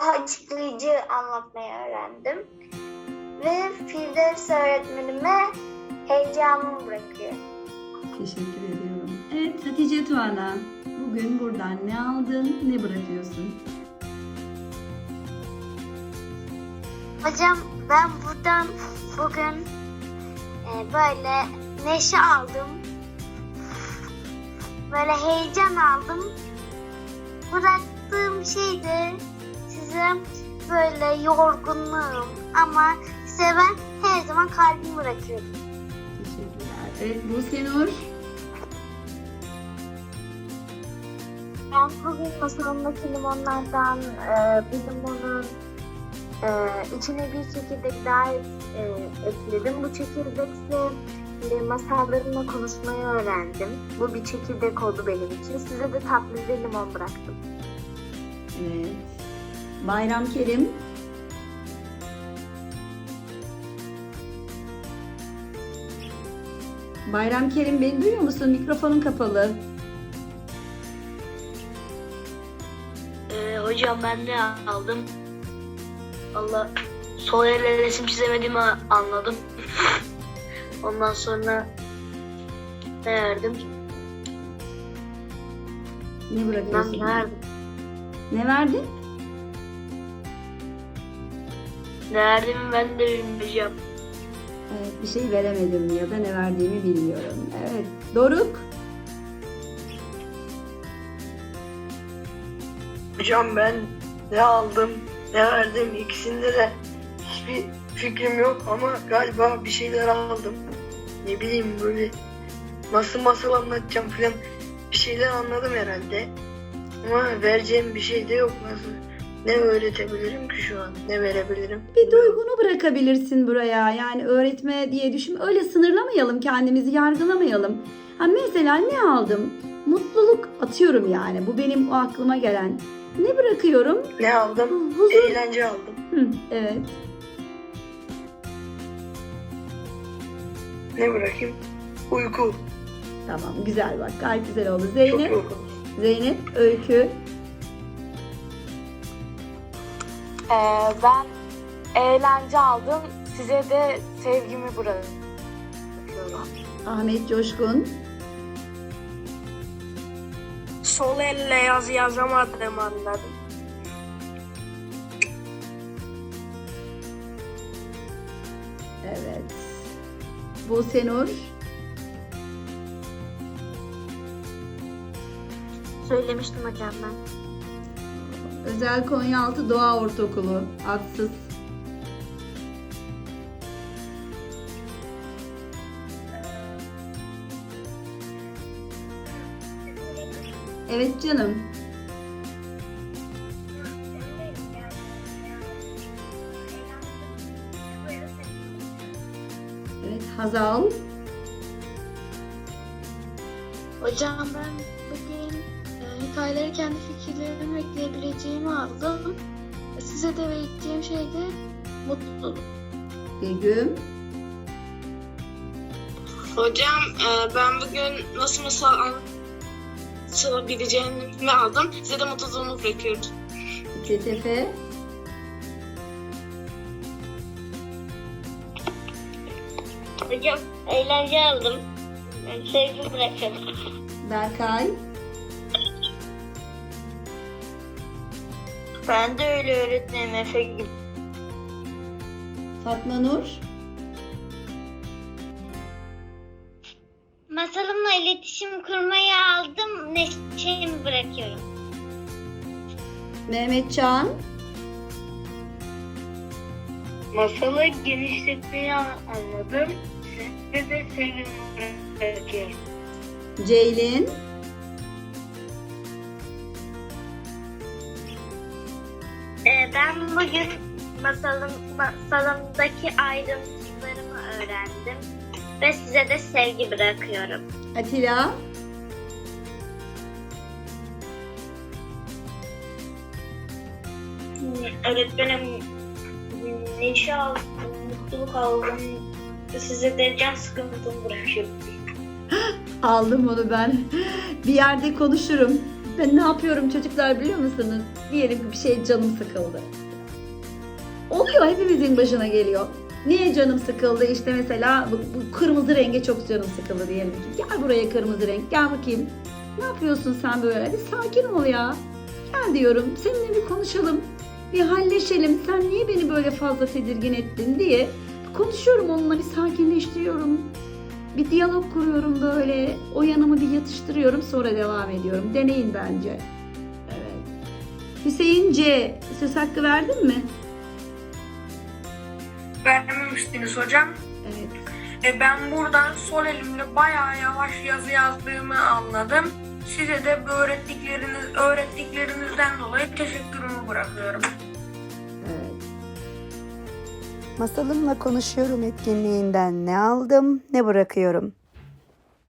daha açıklayıcı anlatmayı öğrendim. Ve Firdevs öğretmenime heyecanımı bırakıyor. Teşekkür ediyorum. Evet Hatice Tuana, bugün buradan ne aldın, ne bırakıyorsun? Hocam ben buradan bugün e, böyle neşe aldım. Böyle heyecan aldım. Bıraktığım şey de size böyle yorgunluğum ama size ben her zaman kalbimi bırakıyorum. Teşekkürler. Evet Buse Nur. Ben bugün masamdaki limonlardan e, bir limonun e, içine bir çekirdek daha e, ekledim. Bu çekirdekle e, masallarımla konuşmayı öğrendim. Bu bir çekirdek oldu benim için. Size de tatlı bir limon bıraktım. Evet. Bayram Kerim. Bayram Kerim beni duyuyor musun? Mikrofonun kapalı. Ee, hocam ben ne aldım? Allah sol elle resim çizemediğimi anladım. Ondan sonra ne verdim? Ne Ben bırakıyorsun? ne verdim? Ne verdin? Ne verdiğimi ben de bilmeyeceğim. Evet, bir şey veremedim ya da ne verdiğimi bilmiyorum. Evet. Doruk. Hocam ben ne aldım, ne verdim ikisinde de hiçbir fikrim yok ama galiba bir şeyler aldım. Ne bileyim böyle nasıl masal anlatacağım falan bir şeyler anladım herhalde. Ama vereceğim bir şey de yok nasıl. Ne öğretebilirim ki şu an, ne verebilirim? Bir duygunu bırakabilirsin buraya. Yani öğretme diye düşün. Öyle sınırlamayalım kendimizi, yargılamayalım. Ha mesela ne aldım? Mutluluk atıyorum yani. Bu benim o aklıma gelen. Ne bırakıyorum? Ne aldım? Huzur. Eğlence aldım. Hı, evet. Ne bırakayım? Uyku. Tamam güzel bak. Gayet güzel oldu. Çok Zeynep, yorgunum. Zeynep, Öykü. Ee, ben eğlence aldım. Size de sevgimi bırakıyorum. Ahmet Coşkun. Sol elle yazı yazamadım anladım. Evet. Buse Nur. Söylemiştim hocam ben. Özel Konyaaltı Doğa Ortaokulu. Atsız. Evet canım. Evet Hazal. Hocam ben bugün hikayeleri kendi fikirlerimi ekleyebileceğimi aldım. Size de vereceğim şey de mutluluk. Begüm. Hocam e, ben bugün nasıl masal anlatabileceğimi aldım. Size de mutluluğumu bırakıyorum. Tetefe. Hocam eğlence aldım. Ben sevgi bırakıyorum. Berkay. Ben de öyle öğretmenim Efe gibi. Fatma Nur. Masalımla iletişim kurmayı aldım. Neşemi bırakıyorum. Mehmet Çağan. Masalı genişletmeyi anladım. Size de sevgimi bırakıyorum. Ceylin. Ben bugün masalım, masalımdaki ayrıntılarımı öğrendim. Ve size de sevgi bırakıyorum. Atilla. Öğretmenim neşe aldım, mutluluk aldım. Size de can sıkıntımı bırakıyorum. Aldım onu ben. Bir yerde konuşurum. Ben ne yapıyorum çocuklar biliyor musunuz? Diyelim ki bir şey canım sıkıldı. Oluyor hepimizin başına geliyor. Niye canım sıkıldı? İşte mesela bu, bu kırmızı renge çok canım sıkıldı diyelim ki. Gel buraya kırmızı renk gel bakayım. Ne yapıyorsun sen böyle? Bir sakin ol ya. Gel diyorum seninle bir konuşalım. Bir halleşelim. Sen niye beni böyle fazla tedirgin ettin diye konuşuyorum onunla bir sakinleştiriyorum. Bir diyalog kuruyorum böyle. O yanımı bir yatıştırıyorum sonra devam ediyorum. Deneyin bence. Evet. Hüseyin C. Söz hakkı verdin mi? vermemiştiniz hocam. Evet. E, ben buradan sol elimle bayağı yavaş yazı yazdığımı anladım. Size de bu öğrettikleriniz, öğrettiklerinizden dolayı teşekkürümü bırakıyorum. Evet. Masalımla konuşuyorum etkinliğinden ne aldım ne bırakıyorum.